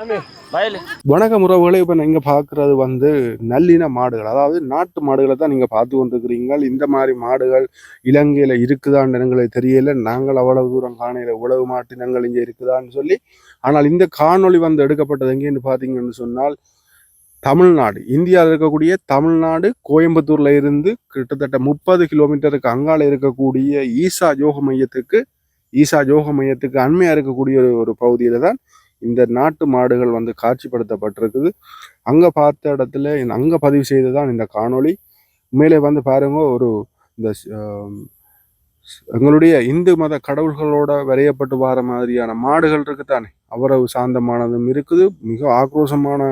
வணக்கம் உறவுகளை இப்போ நீங்கள் பார்க்குறது வந்து நல்லின மாடுகள். அதாவது நாட்டு மாடுகளை தான் நீங்கள் பார்த்து கொண்டிருக்கிறீங்க இந்த மாதிரி மாடுகள் இலங்கையில் இருக்குதான்னு எங்களுக்கு தெரியல. நாங்கள் அவ்வளவு தூரம் காணையில் உழவு மாட்டினங்கள் இங்கே இருக்குதான்னு சொல்லி ஆனால் இந்த காணொளி வந்து எடுக்கப்பட்டது எங்கேன்னு பார்த்தீங்கன்னு சொன்னால் தமிழ்நாடு. இந்தியாவில் இருக்கக்கூடிய தமிழ்நாடு கோயம்புத்தூரில் இருந்து கிட்டத்தட்ட முப்பது கிலோமீட்டருக்கு அங்கால இருக்கக்கூடிய ஈசா யோக மையத்துக்கு ஈசா யோக மையத்துக்கு அண்மையாக இருக்கக்கூடிய ஒரு ஒரு பகுதியில் தான் இந்த நாட்டு மாடுகள் வந்து காட்சிப்படுத்தப்பட்டிருக்குது. அங்கே பார்த்த இடத்துல அங்கே பதிவு செய்து தான் இந்த காணொளி. மேலே வந்து பாருங்க ஒரு இந்த எங்களுடைய இந்து மத கடவுள்களோட வரையப்பட்டு வர மாதிரியான மாடுகள் இருக்குதானே? அவரவு சாந்தமானதும் இருக்குது. மிக ஆக்ரோஷமான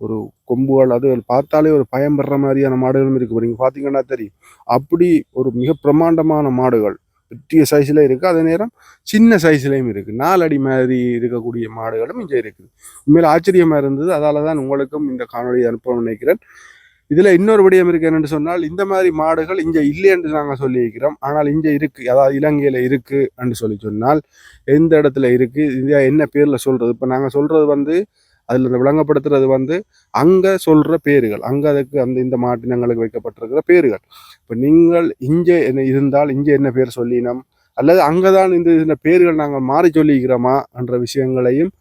ஒரு கொம்புகள் அது பார்த்தாலே ஒரு பயம் பெற மாதிரியான மாடுகளும் இருக்குது நீங்கள் பார்த்தீங்கன்னா தெரியும். அப்படி ஒரு மிக பிரமாண்டமான மாடுகள். பெரிய சைஸ்ல இருக்குது அதே நேரம் சின்ன சைஸ்லேயும் இருக்குது நாலடி மாதிரி இருக்கக்கூடிய மாடுகளும் இங்கே இருக்குது. உண்மையில் ஆச்சரியமாக இருந்தது. அதால் தான் உங்களுக்கும் இந்த காணொளி அனுப்ப நினைக்கிறேன். இதில் இன்னொரு விடயம் இருக்கு என்னென்னு சொன்னால் இந்த மாதிரி மாடுகள் இங்கே இல்லை என்று நாங்கள் சொல்லியிருக்கிறோம். ஆனால் இங்கே இருக்குது அதாவது இலங்கையில் இருக்குது என்று சொல்லி சொன்னால் எந்த இடத்துல இருக்குது இது என்ன பேரில் சொல்கிறது இப்போ நாங்கள் சொல்கிறது வந்து அதில் இந்த விளங்கப்படுத்துறது வந்து அங்கே சொல்கிற பேர்கள் அங்கே அதுக்கு அந்த இந்த மாட்டினங்களுக்கு வைக்கப்பட்டிருக்கிற பேர்கள். இப்போ நீங்கள் இங்கே என்ன இருந்தால் இங்கே என்ன பேர் சொல்லினோம்? அல்லது அங்கதான் இந்த இந்த பேர்கள் நாங்கள் மாறி சொல்லிக்கிறோமா? என்ற விஷயங்களையும்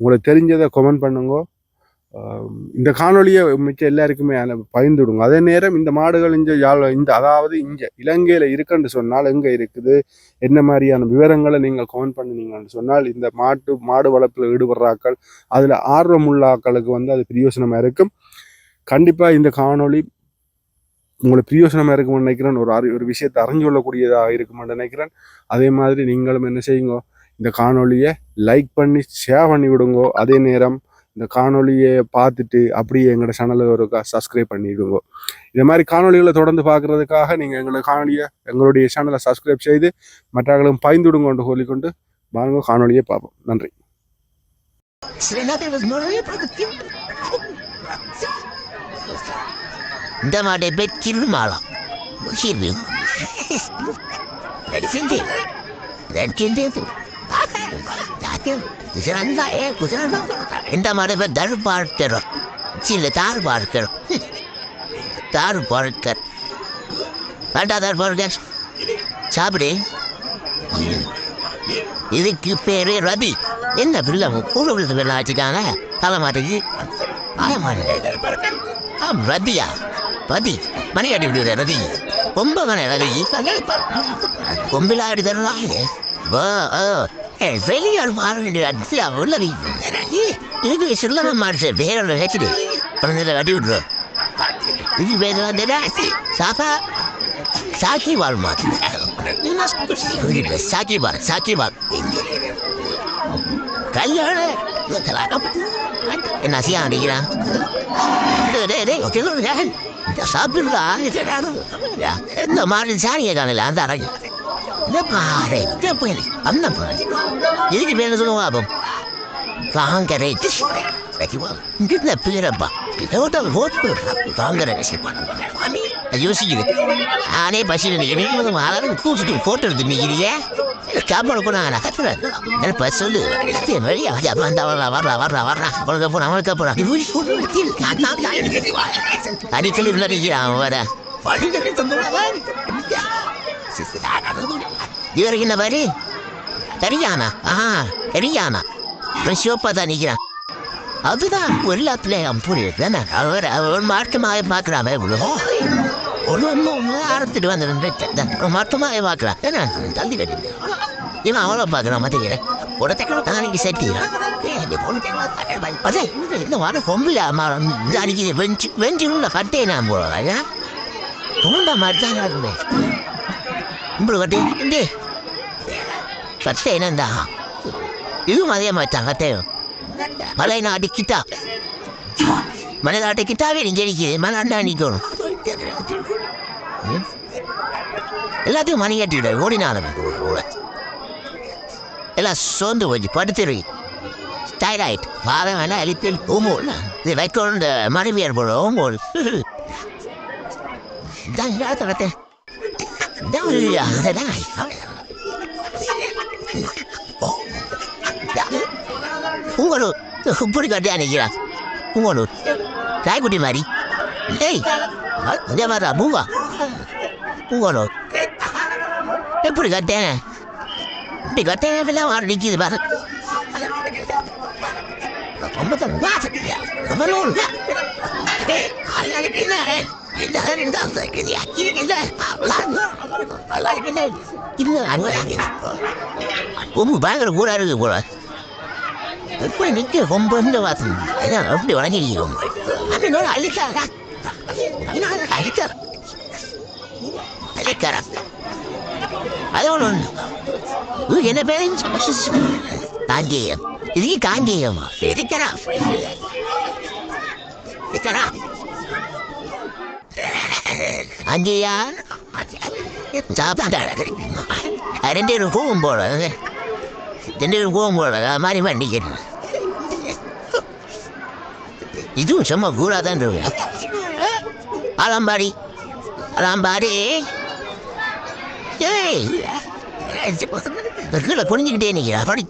உங்களுக்கு தெரிஞ்சதை கமெண்ட் பண்ணுங்க. இந்த காணொலியை மிச்ச எல்லாருக்குமே பயந்துடுங்க அதே நேரம் இந்த மாடுகள் இங்கே யாழ் இந்த அதாவது இங்கே இலங்கையில் இருக்குன்னு சொன்னால் எங்கே இருக்குது? என்ன மாதிரியான விவரங்களை நீங்கள் கமெண்ட் பண்ணுனீங்கன்னு சொன்னால் இந்த மாட்டு மாடு வளர்ப்பில் ஈடுபடுறாக்கள் அதில் ஆர்வம் ஆக்களுக்கு வந்து அது பிரயோசனமாக இருக்கும். கண்டிப்பாக இந்த காணொளி உங்களை பிரயோசனமாக இருக்கும்னு நினைக்கிறேன். ஒரு அறி ஒரு விஷயத்தை அறிஞ்சு கொள்ளக்கூடியதாக இருக்கும்னு நினைக்கிறேன். அதே மாதிரி நீங்களும் என்ன செய்யுங்க இந்த காணொலியை லைக் பண்ணி ஷேர் பண்ணி விடுங்க. அதே நேரம் இந்த காணொளியை பார்த்துட்டு அப்படியே எங்களோட சேனலை ஒரு சப்ஸ்கிரைப் பண்ணிவிடுங்க இந்த மாதிரி காணொளிகளை தொடர்ந்து பார்க்கறதுக்காக நீங்கள் எங்களோட காணொலியை எங்களுடைய சேனலை சப்ஸ்கிரைப் செய்து மற்றவர்களும் பயந்துடுங்க கொண்டு சொல்லிக்கொண்டு வாங்க காணொளியை பார்ப்போம். நன்றி. Srinathar was more productive. இந்த மாட்டை போய் திருமாலாம் சிறு நடிச்சிருந்து நடிச்சிருந்து இந்த மாதிரி போய் தரு பார்க்கிறோம் சில தார் பார்க்கிறோம் தார் பார்க்கர் வேண்டாம் தார் பார்க்கர் சாப்பிடு இதுக்கு பேரு ரவி என்ன பிள்ளை கூட விழுந்து பிள்ளை வச்சுக்காங்க தலை ஆமாம் ரதியா ரதி மணி அடி விடுற ரதி ரொம்ப மணி ரதி கொம்பிலா அடி தரலாம் ஓ ஓ வேண்டிய அடியா உள்ளது இது சில்லற மாடுச்சு வேற வச்சுடு பிறந்த கட்டி விடுறோம் இது வேற வந்து சாப்பா சாக்கி வாழ் மாட்டு சாக்கி பார் சாக்கி பார் கல்யாணம் என்ன செய்ய அடிக்கிறான்? சாப்பிடுறா இந்த மாதிரி சாணியை காணல அந்த அறை பாரு அந்த பாரு இதுக்கு பேர் சொல்லுவா அப்போ காங்கரை இந்த பேரப்பா காங்கரை யோசிக்குது நானே பசியில் நிற்கிறேன் ஆளாலும் கூப்பிட்டு போட்டோ எடுத்து நிற்கிறீங்க சாப்பாடு கூட நான் கத்துறேன் எனக்கு சொல்லு என் வழி வந்தா வர்றா வர்றா வர்றா வர்றா அவளுக்கு அப்புறம் அவளுக்கு அப்புறம் அடிக்கடி உள்ள நிற்கிறான் வர இவருக்கு என்ன பாரு தெரியானா ஆஹா தெரியானா சிவப்பா தான் நிற்கிறான் அதுதான் எல்லாத்துலயும் புரியுது அவர் அவர் மாற்றமாக பார்க்குறான் இவ்வளோ ஒரு ஒன்று ஒன்று அறுத்துட்டு வந்து மாற்றமாக பார்க்குறான். என்ன தள்ளி கட்டி இவன் அவ்வளோ பார்க்குறான் மத்திய உடத்தக்க நாளைக்கு செட்டிக்கிறான். அதே இந்த வாரம் கொம்பில் அடிக்குது. வெஞ்சு வெஞ்சு உள்ள கட்டே நான் போடுறாங்க தூண்ட மாதிரி தான் இருக்குமே. இப்படி கட்டி. இங்கே கட்டை என்னண்டா இதுவும் அதே மாதிரி தான் கட்டையும் மலை நாட்டு கிட்டா. மலை நாட்டு கிட்டாவே நீ ஜெயிக்குது மலை அண்ணா நிற்கணும் எல்லாத்தையும் மணி கட்டிவிட ஓடினாலும். எல்லாம் சோர்ந்து போச்சு படுத்துரு. டைராய்ட் வாரம் வேணா அழிப்பில் ஓமோல் இது வைக்கணும் இந்த மனைவியர் போல ஓமோல் இதான் இல்லாத உங்களோட இப்படி கட்டியா நிற்கிறான் உங்களூர் தாய்க்குட்டி மாதிரி ஏய் அதே மாதிரி பூவா உங்களூர் எப்படி கட்டேன் இப்படி கட்டேன் எல்லாம் மாறி நிற்கிது பாரு ரொம்ப பயங்கர கூட இருக்கு கூட எப்படி நிக்க ரொம்ப இந்த வாசம் அதான் அப்படி வழங்கிருக்கோம் அதனால அழிச்சாரா அழிச்சார் அழிக்காரா அது ஒன்று இது என்ன பேரு காங்கேயம் இதுக்கு காங்கேயமா எதுக்கரா இருக்கிறா அங்கேயா சாப்பாடு ரெண்டு பேரும் போகும் போல ரெண்டு பேரும் போகும் போல மாதிரி பண்ணிக்கிறேன் இதுவும் சும்மா கூடா தான் இருக்கு அலம்பாடி அலம்பாடி. ஏய் கீழே குனிஞ்சுக்கிட்டே நிற்கிறா படி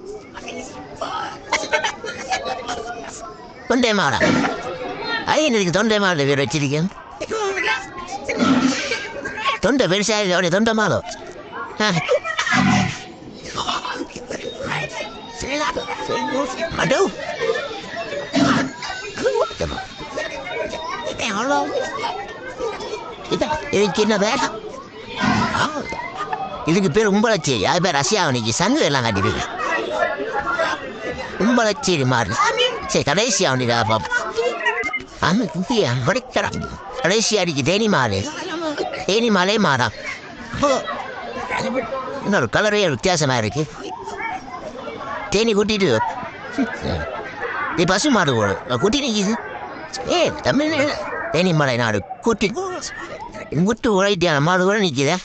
தொண்டை மாடா. அது எனக்கு தொண்டை மாடு பேர் வச்சிருக்கேன். தொண்டை பெருசாக அவருடைய தொண்டை மாடம் அடோ. அவ்வளோ இதான் இது சின்ன வேலை இதுக்கு பேர் உம்பளச்சேரி அது பேர் ரஷ்யாவணிக்கு சங்கு எல்லாம் கட்டிருக்கு உம்பளச்சேரி மாறு சரி கடைசி அவனுக்கு பாப்போம் ஆமாம் குட்டியை படிக்கிறான் கடைசி அடிக்கு தேனி மாலை தேனி மாலே மாறா இன்னொரு கலரே வித்தியாசமாக இருக்கு தேனி கூட்டிட்டு நீ பசு மாடு போடு குட்டி நிற்கிது ஏ தமிழ் தேனிமலை நாடு. கூட்டி முட்டு உழைத்தியான மாடு கூட நிற்கிதே